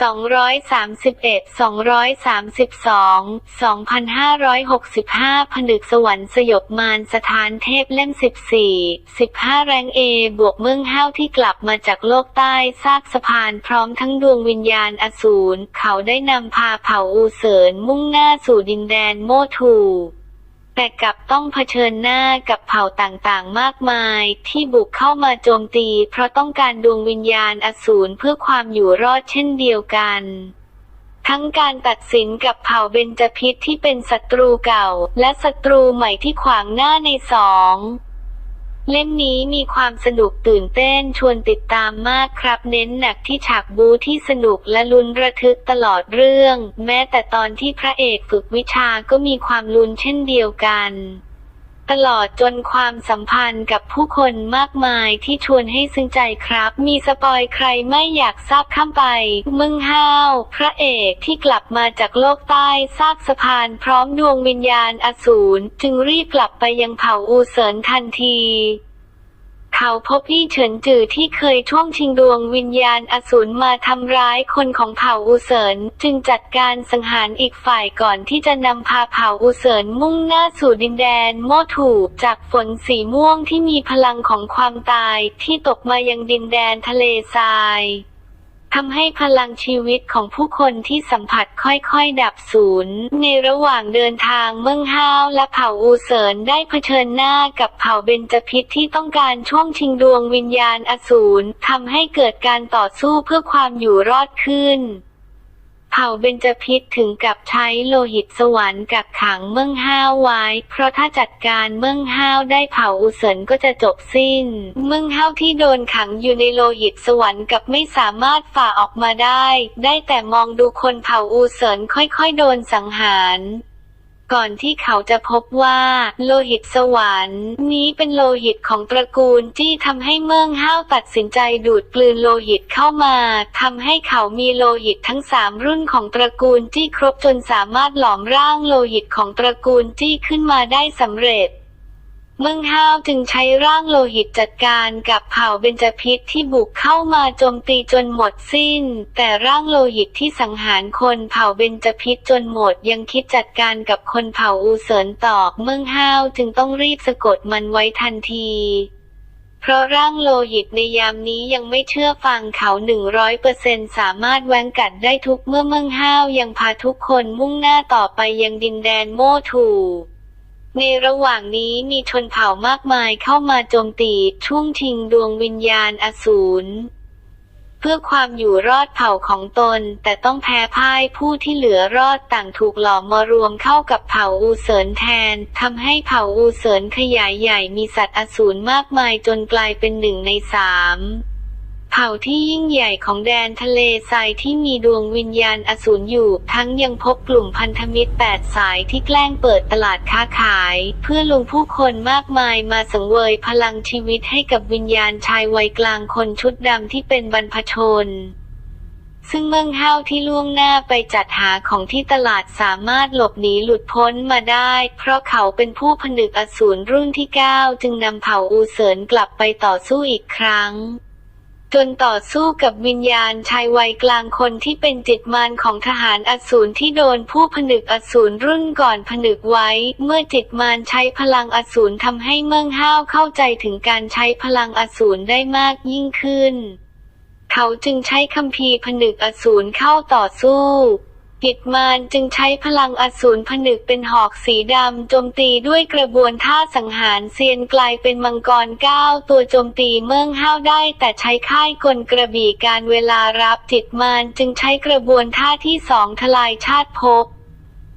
231 232 2,565 ผนึกสวรรค์สยบมารสถานเทพเล่ม 14 15 แรงเอบวกเมืองห้าวที่กลับมาจากโลกใต้ซากสะพานพร้อมทั้งดวงวิญญาณอสูรเขาได้นำพาเผ่าอูเสินมุ่งหน้าสู่ดินแดนโมทู แต่กลับต้องเผชิญหน้ากับเผ่าต่างๆ มากมาย ที่บุกเข้ามาโจมตี เพราะต้องการดวงวิญญาณอสูรเพื่อความอยู่รอดเช่นเดียวกัน ทั้งการตัดสินกับเผ่าเบญจพิษที่เป็นศัตรูเก่า และศัตรูใหม่ที่ขวางหน้าในสอง เล่มนี้มีความสนุกตื่นเต้นชวนติดตามมากครับ เน้นหนักที่ฉากบูที่สนุกและลุ้นระทึกตลอดเรื่อง แม้แต่ตอนที่พระเอกฝึกวิชาก็มีความลุ้นเช่นเดียวกัน ตลอดจนความสัมพันธ์กับผู้คนมากมายที่ชวนให้ซึ้งใจครับ มีสปอยใครไม่อยากทราบข้ามไป มึงห้าว พระเอกที่กลับมาจากโลกใต้ซากสะพานพร้อมดวงวิญญาณอสูรจึงรีบกลับไปยังเผ่าอูเสินทันที เขาพบอี้เฉินจือที่เคยช่วงชิงดวงวิญญาณอสูรมาทำร้ายคนของเผ่าอูเสินจึงจัดการสังหารอีกฝ่ายก่อนที่จะนำพาเผ่าอูเสินมุ่งหน้าสู่ดินแดนโมถูจากฝนสีม่วงที่มีพลังของความตายที่ตกมายังดินแดนทะเลทราย ทำให้พลังชีวิตของผู้คนที่สัมผัสค่อยๆ ดับสูญในระหว่างเดินทางเมืองห้าวและเผ่าอูเสินได้เผชิญหน้ากับเผ่าเบญจพิษที่ต้องการช่วงชิงดวงวิญญาณอสูรทำให้เกิดการต่อสู้เพื่อความอยู่รอดขึ้น เผ่าเบญจพิษถึงกับใช้โลหิตสวรรค์กักขังเมืองห้าวไว้ เพราะถ้าจัดการเมืองห้าวได้เผ่าอุเสนก็จะจบสิ้น เมืองห้าวที่โดนขังอยู่ในโลหิตสวรรค์กับไม่สามารถฝ่าออกมาได้ ได้แต่มองดูคนเผ่าอูเสนค่อยๆ โดนสังหาร ก่อนที่เขาจะพบว่า โลหิตสวรรค์ นี้เป็นโลหิตของตระกูลที่ทำให้เมืองห้าวตัดสินใจดูดกลืนโลหิตเข้ามาทำให้เขามีโลหิตทั้งสามรุ่นของตระกูลจี้ครบจนสามารถหลอมร่างโลหิตของตระกูลจี้ขึ้นมาได้สำเร็จ เมืองห้าวจึงใช้ร่างโลหิตจัดการกับเผ่าเบญจพิษที่บุกเข้ามาโจมตีจนหมดสิ้น แต่ร่างโลหิตที่สังหารคนเผ่าเบญจพิษจนหมดยังคิดจัดการกับคนเผ่าอูเสินต่อเมืองห้าวจึงต้องรีบสะกดมันไว้ทันทีเพราะร่างโลหิตในยามนี้ยังไม่เชื่อฟังเขาหนึ่งร้อยเปอร์เซนสามารถแว้งกัดได้ทุกเมื่อเมืองห้าวยังพาทุกคนมุ่งหน้าต่อไปยังดินแดนโมถู ในระหว่างนี้มีชนเผ่ามากมายเข้ามาโจมตีช่งชิงดวงวิญญาณอสูรเพื่อความอยู่รอดเผ่าของตน แต่ต้องแพ้พ่ายผู้ที่เหลือรอดต่างถูกหลอมมารวมเข้ากับเผ่าอูเสินแทนทำให้เผ่าอูเสินขยายใหญ่มีสัตว์อสูรมากมายจนกลายเป็นหนึ่งในสาม เผ่าที่ยิ่งใหญ่ของแดนทะเลทรายที่มีดวงวิญญาณอสูรอยู่ ทั้งยังพบกลุ่มพันธมิตรแปดสายที่แกล้งเปิดตลาดค้าขาย เพื่อลงผู้คนมากมายมาสังเวยพลังชีวิตให้กับวิญญาณชายวัยกลางคนชุดดำที่เป็นบรรพชนซึ่งเมืองห้าวที่ล่วงหน้าไปจัดหาของที่ตลาดสามารถหลบหนีหลุดพ้นมาได้ เพราะเขาเป็นผู้ผนึกอสูรรุ่นที่ 9 จึงนำเผ่าอูเสินกลับไปต่อสู้อีกครั้ง จนต่อสู้กับวิญญาณชายวัยกลางคนที่เป็นจิตมารของทหารอสูรที่โดนผู้ผนึกอสูรรุ่นก่อนผนึกไว้ เมื่อจิตมารใช้พลังอสูรทำให้เมืองห้าวเข้าใจถึงการใช้พลังอสูรได้มากยิ่งขึ้น เขาจึงใช้คัมภีร์ผนึกอสูรเข้าต่อสู้ กิตมารจึงใช้พลังอสูรผนึกเป็นหอกสีดำโจมตีด้วยกระบวนท่าสังหารเซียนกลายเป็นมังกรก้าตัวโจมตีเมืองห้าวได้ แต่ใช้ค่ายกลกระบี่การเวลารับจิตมารจึงใช้กระบวนท่าที่สองทลายชาติภพ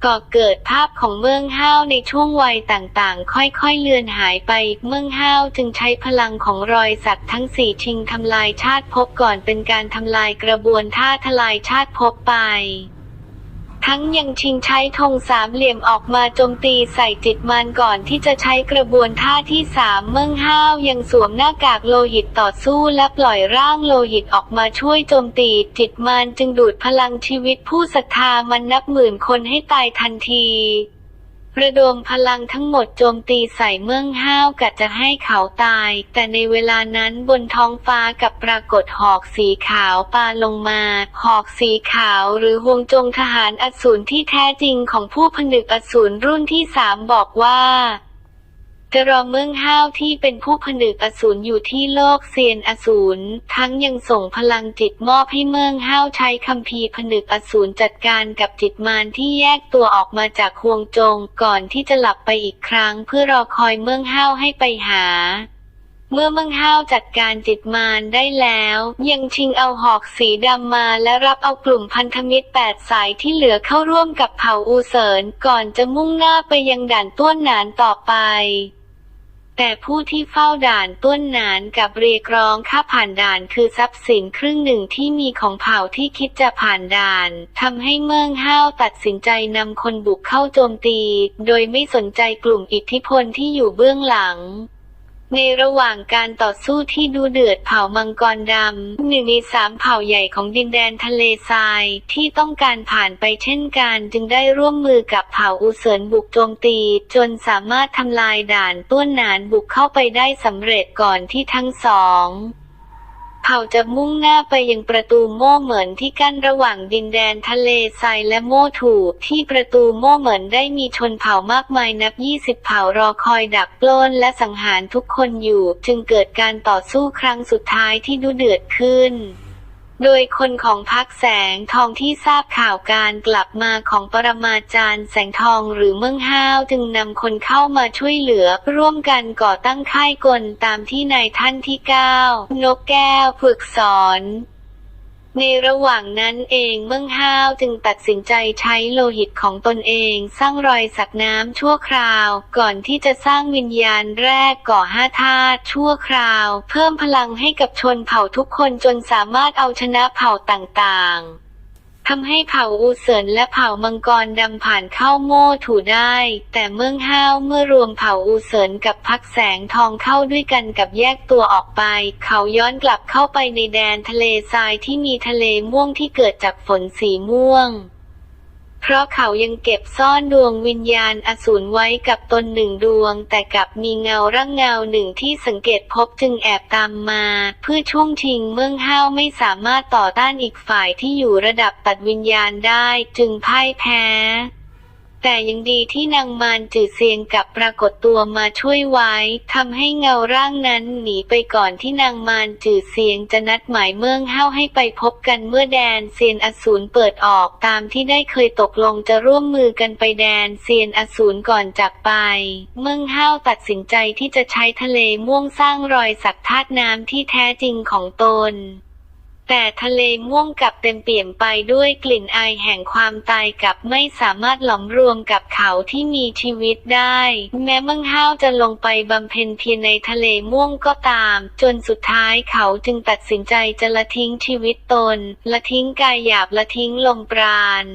ก่อเกิดภาพของเมืองห้าวในช่วงวัยต่างๆ ค่อยๆเลือนหายไป เมืองห้าวจึงใช้พลังของรอยสักทั้งสี่ชิงทำลายชาติภพก่อนเป็นการทำลายกระบวนท่าทลายชาติภพไป ทั้งยังชิงใช้ธงสามเหลี่ยมออกมาโจมตีใส่จิตมันก่อนที่จะใช้กระบวนท่าที่สามเมืองห้าวยังสวมหน้ากากโลหิตต่อสู้และปล่อยร่างโลหิตออกมาช่วยโจมตีจิตมันจึงดูดพลังชีวิตผู้ศรัทธามันนับหมื่นคนให้ตายทันที ระดมพลังทั้งหมดโจมตีใส่เมืองห้าวกะจะให้เขาตาย แต่ในเวลานั้นบนท้องฟ้ากับปรากฏหอกสีขาวปาลงมา หอกสีขาวหรือห่วงจงทหารอสูรที่แท้จริงของผู้ผนึกอสูรรุ่นที่สามบอกว่า จะรอเมืองห้าวที่เป็นผู้ผนึกอสูรอยู่ที่โลกเซียนอสูรทั้งยังส่งพลังจิตมอบให้เมืองห้าวใช้คัมภีร์ผนึกอสูรจัดการกับจิตมารที่แยกตัวออกมาจากห่วงจงก่อนที่จะหลับไปอีกครั้ง เพื่อรอคอยเมืองห้าวให้ไปหาเมื่อเมืองห้าวจัดการจิตมารได้แล้ว ยังชิงเอาหอกสีดำมาและรับเอากลุ่มพันธมิตรแปดสายที่เหลือเข้าร่วมกับเผ่าอูเสินก่อนจะมุ่งหน้าไปยังด่านต้วนหนานต่อไป แต่ผู้ที่เฝ้าด่านต้วนหนานกับเรียกร้องค่าผ่านด่านคือทรัพย์สินครึ่งหนึ่งที่มีของเผ่าที่คิดจะผ่านด่านทำให้เมืองห้าวตัดสินใจนำคนบุกเข้าโจมตี โดยไม่สนใจกลุ่มอิทธิพลที่อยู่เบื้องหลัง ในระหว่างการต่อสู้ที่ดูเดือดเผ่ามังกรดำหนึ่งในสามเผ่าใหญ่ของดินแดนทะเลทรายที่ต้องการผ่านไปเช่นกันจึงได้ร่วมมือกับเผ่าอูเสินบุกโจมตี จนสามารถทำลายด่านต้วนหนานบุกเข้าไปได้สำเร็จก่อนที่ทั้งสอง เผ่าจะมุ่งหน้าไปยังประตูโม่เหมือนที่กั้นระหว่างดินแดนทะเลทรายและโม่ถูที่ประตูโม่เหมือนได้มีชนเผ่ามากมายนับ 20 เผ่ารอคอยดักปล้นและสังหารทุกคนอยู่ จึงเกิดการต่อสู้ครั้งสุดท้ายที่ดุเดือดขึ้น โดยคนของพักแสงทองที่ทราบข่าวการกลับมาของปรมาจารย์แสงทองหรือเมืองห้าวจึงนำคนเข้ามาช่วยเหลือร่วมกันก่อตั้งค่ายกลตามที่นายท่านที่ 9 นกแก้วฝึกสอน ในระหว่างนั้นเองเมืองห้าวจึงตัดสินใจใช้โลหิตของตนเองสร้างรอยสักน้ำชั่วคราว ก่อนที่จะสร้างวิญญาณแรกก่อห้าธาตุชั่วคราว เพิ่มพลังให้กับชนเผ่าทุกคนจนสามารถเอาชนะเผ่าต่างๆ ทำให้เผ่าอูเซินและเผ่ามังกรดำผ่านเข้าโม่ถูได้ แต่เมืองห้าวเมื่อรวมเผ่าอูเซินกับพักแสงทองเข้าด้วยกันกับแยกตัวออกไป เขาย้อนกลับเข้าไปในแดนทะเลทรายที่มีทะเลม่วงที่เกิดจากฝนสีม่วง เพราะเขายังเก็บซ่อนดวงวิญญาณอสูรไว้กับตนหนึ่งดวง แต่กับมีเงาร่างเงาหนึ่งที่สังเกตพบจึงแอบตามมา เพื่อช่วงชิงเมืองห้าวไม่สามารถต่อต้านอีกฝ่ายที่อยู่ระดับตัดวิญญาณได้จึงพ่ายแพ้ แต่ยังดีที่นางมารจืดเซียงกลับปรากฏตัวมาช่วยไว้ทำให้เงาร่างนั้นหนีไปก่อนที่นางมารจืดเซียงจะนัดหมายเมืองห้าให้ไปพบกันเมื่อแดนเซียนอสูรเปิดออกตามที่ได้เคยตกลงจะร่วมมือกันไปแดนเซียนอสูรก่อนจากไป เมืองห้าตัดสินใจที่จะใช้ทะเลม่วงสร้างรอยสักธาตุน้ำที่แท้จริงของตน แต่ทะเลม่วงกับเต็มเปี่ยมไปด้วยกลิ่นอายแห่งความตายกับไม่สามารถหลอมรวมกับเขาที่มีชีวิตได้ แม้มังห้าวจะลงไปบำเพ็ญเพียรในทะเลม่วงก็ตาม จนสุดท้ายเขาจึงตัดสินใจจะละทิ้งชีวิตตน ละทิ้งกายหยาบละทิ้งลมปราณ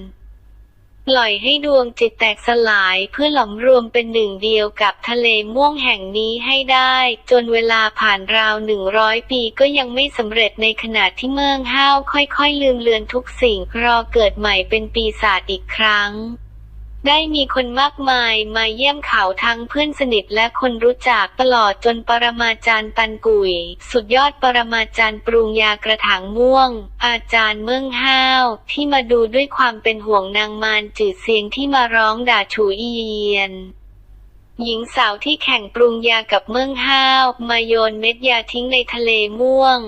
ปล่อยให้ดวงจิตแตกสลายเพื่อหลอมรวมเป็นหนึ่งเดียวกับทะเลม่วงแห่งนี้ให้ได้ จนเวลาผ่านราวหนึ่งร้อยปีก็ยังไม่สำเร็จในขณะที่เมืองห้าวค่อยๆ ลืมเลือนทุกสิ่ง รอเกิดใหม่เป็นปีศาจอีกครั้ง ได้มีคนมากมายมาเยี่ยมเขาทั้งเพื่อนสนิทและคนรู้จักตลอดจนปรมาจารย์ตันกุย สุดยอดปรมาจารย์ปรุงยากระถางม่วง อาจารย์เมืองห้าว ที่มาดูด้วยความเป็นห่วงนางมารจืดเสียงที่มาร้องด่าชูอีเยียนหญิงสาวที่แข่งปรุงยากับเมืองห้าว มาโยนเม็ดยาทิ้งในทะเลม่วง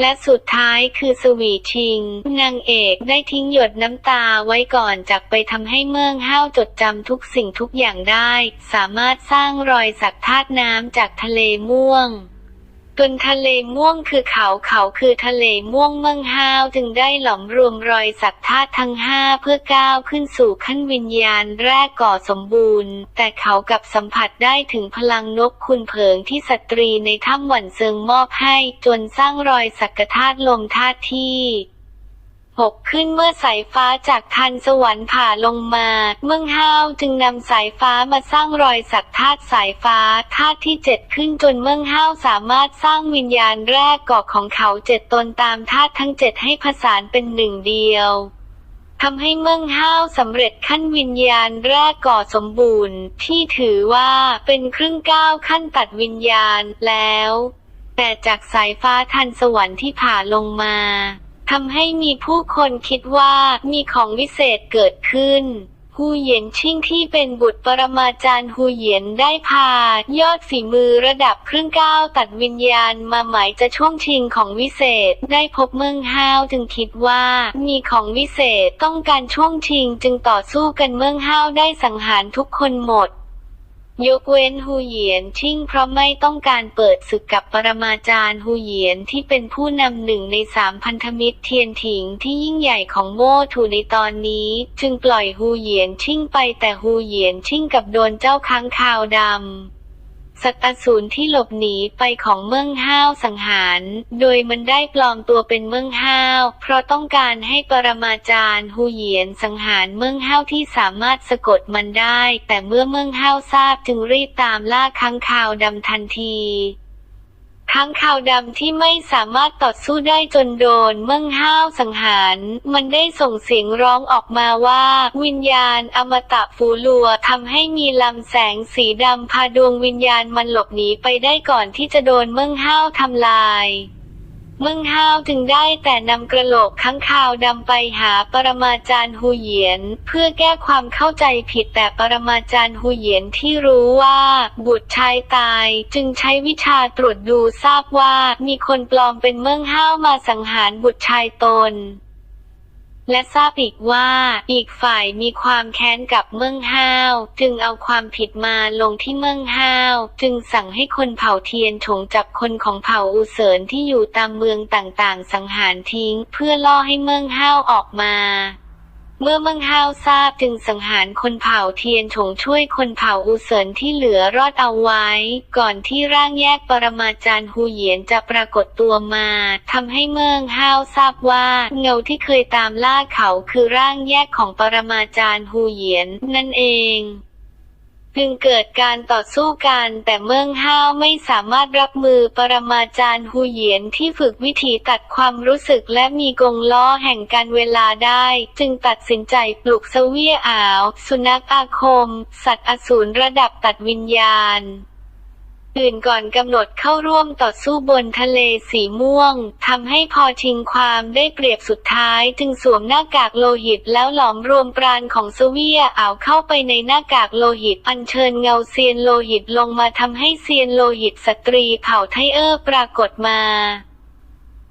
และสุดท้ายคือสวีชิง นางเอกได้ทิ้งหยดน้ำตาไว้ก่อนจากไปทำให้เมืองห้าวจดจำทุกสิ่งทุกอย่างได้ สามารถสร้างรอยสักธาตุน้ำจากทะเลม่วง จนทะเลม่วงคือเขาเขาคือทะเลม่วงเมืองห้าวจึงได้หลอมรวมรอยสักธาตุทั้งห้าเพื่อก้าวขึ้นสู่ขั้นวิญญาณแรกก่อสมบูรณ์ แต่เขากับสัมผัสได้ถึงพลังนกคุณเพิงที่สตรีในถ้ำหวันเซิงมอบให้ จนสร้างรอยสักธาตุลมธาตุที่ หกขึ้นเมื่อสายฟ้าจากทันสวรรค์ผ่าลงมา เมืองห้าวจึงนำสายฟ้ามาสร้างรอยสักธาตุสายฟ้าธาตุที่เจ็ดขึ้นจนเมืองห้าวสามารถสร้างวิญญาณแรกเก่อของเขาเจ็ดตนตามธาตุทั้งเจ็ดให้ผสานเป็นหนึ่งเดียวททำให้เมืองห้าวสำเร็จขั้นวิญญาณแรกก่อสมบูรณ์ ที่ถือว่าเป็นครึ่งก้าวขั้นตัดวิญญาณแล้ว แต่จากสายฟ้าทันสวรรค์ที่ผ่าลงมา ทำให้มีผู้คนคิดว่ามีของวิเศษเกิดขึ้นฮูเหยียนชิ่งที่เป็นบุตรปรมาจารย์ฮูเหยียนได้พา ยอดฝีมือระดับครึ่งก้าวตัดวิญญาณมาหมายจะช่วงชิงของวิเศษได้พบเมืองห้าวจึงคิดว่า มีของวิเศษต้องการช่วงชิงจึงต่อสู้กันเมืองห้าวได้สังหารทุกคนหมด ยกเว้นฮูเหยียนชิ่งเพราะไม่ต้องการเปิดศึกกับปรมาจารย์ฮูเหยียนที่เป็นผู้นำหนึ่งในสามพันธมิตรเทียนถิงที่ยิ่งใหญ่ของโม่ถูในตอนนี้ จึงปล่อยฮูเหยียนชิ่งไปแต่ฮูเหยียนชิ่งกับโดนเจ้าค้างคาวดำ สัตว์อสูรที่หลบหนีไปของเมืองห้าวสังหาร โดยมันได้ปลอมตัวเป็นเมืองห้าว เพราะต้องการให้ปรมาจารย์ฮูเหยียนสังหารเมืองห้าวที่สามารถสะกดมันได้ แต่เมื่อเมืองห้าวทราบจึงรีบตามล่าค้างคาวดำทันที ค้างคาวดำที่ไม่สามารถต่อสู้ได้จนโดนเมืองห้าวสังหาร มันได้ส่งเสียงร้องออกมาว่า วิญญาณอมตะฟูลัวทำให้มีลำแสงสีดำพาดวงวิญญาณมันหลบหนีไปได้ก่อนที่จะโดนเมืองห้าวทำลาย มึงห้าวจึงได้แต่นำกระโหลกข้างคาวดำไปหาปรมาจารย์ฮูเหยียน เพื่อแก้ความเข้าใจผิดแต่ปรมาจารย์ฮูเหยียนที่รู้ว่า บุตรชายตาย จึงใช้วิชาตรวจดูทราบว่า มีคนปลอมเป็นเมืองห้าวมาสังหารบุตรชายตน และทราบอีกว่าอีกฝ่ายมีความแค้นกับเมืองห้าว จึงเอาความผิดมาลงที่เมืองห้าว จึงสั่งให้คนเผ่าเทียนถงจับคนของเผ่าอูเสินที่อยู่ตามเมืองต่างๆ สังหารทิ้ง เพื่อล่อให้เมืองห้าวออกมา เมื่อเมืองห้าวทราบจึงสังหารคนเผ่าเทียนฉงช่วยคนเผ่าอูเสินที่เหลือรอดเอาไว้ ก่อนที่ร่างแยกปรมาจารย์ฮูเหยียนจะปรากฏตัวมาทำให้เมืองห้าวทราบว่าเงาที่เคยตามล่าเขาคือร่างแยกของปรมาจารย์ฮูเหยียนนั่นเอง จึงเกิดการต่อสู้กันแต่เมืองห้าวไม่สามารถรับมือปรมาจารย์ฮูเหยียนที่ฝึกวิธีตัดความรู้สึกและมีกงล้อแห่งการเวลาได้ จึงตัดสินใจปลุกเสวียอาว สุนัขอาคม สัตว์อสูรระดับตัดวิญญาณ อื่นก่อนกำหนดเข้าร่วมต่อสู้บนทะเลสีม่วงทำให้พอชิงความได้เปรียบสุดท้ายจึงสวมหน้ากากโลหิตแล้วหลอมรวมปราณของสเวียอ่าเข้าไปในหน้ากากโลหิตอัญเชิญเงาเซียนโลหิตลงมาทำให้เซียนโลหิตสตรีเผ่าไทเออร์ปรากฏมา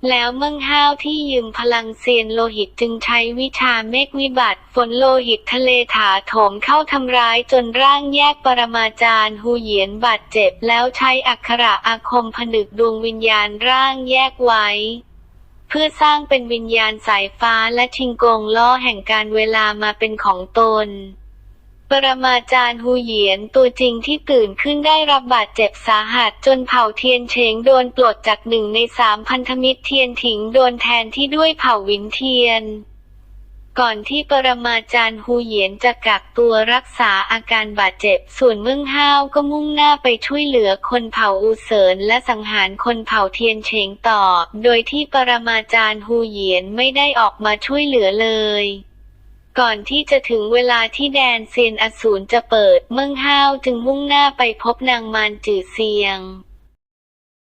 แล้วเมืองห้าวที่ยืมพลังเซียนโลหิตจึงใช้วิชาเมฆวิบัติ ฝนโลหิตทะเลถาโถมเข้าทำร้ายจนร่างแยกปรมาจารย์ฮูเหยียนบาดเจ็บแล้วใช้อักขระอาคมผนึกดวงวิญญาณร่างแยกไว้เพื่อสร้างเป็นวิญญาณสายฟ้าและชิงกงล้อแห่งการเวลามาเป็นของตน ปรมาจารย์ฮูเหยียนตัวจริงที่ตื่นขึ้นได้รับบาดเจ็บสาหัสจนเผ่าเทียนเชงโดนปลดจากหนึ่งในสามพันธมิตรเทียนถิงโดนแทนที่ด้วยเผ่าวินเทียน ก่อนที่ปรมาจารย์ฮูเหยียนจะกักตัวรักษาอาการบาดเจ็บ ส่วนเมืองห้าวก็มุ่งหน้าไปช่วยเหลือคนเผ่าอูเสินและสังหารคนเผ่าเทียนเชงต่อ โดยที่ปรมาจารย์ฮูเหยียนไม่ได้ออกมาช่วยเหลือเลย ก่อนที่จะถึงเวลาที่แดนเซียนอสูรจะเปิด เมืองห้าวจึงมุ่งหน้าไปพบนางมารจือเซียง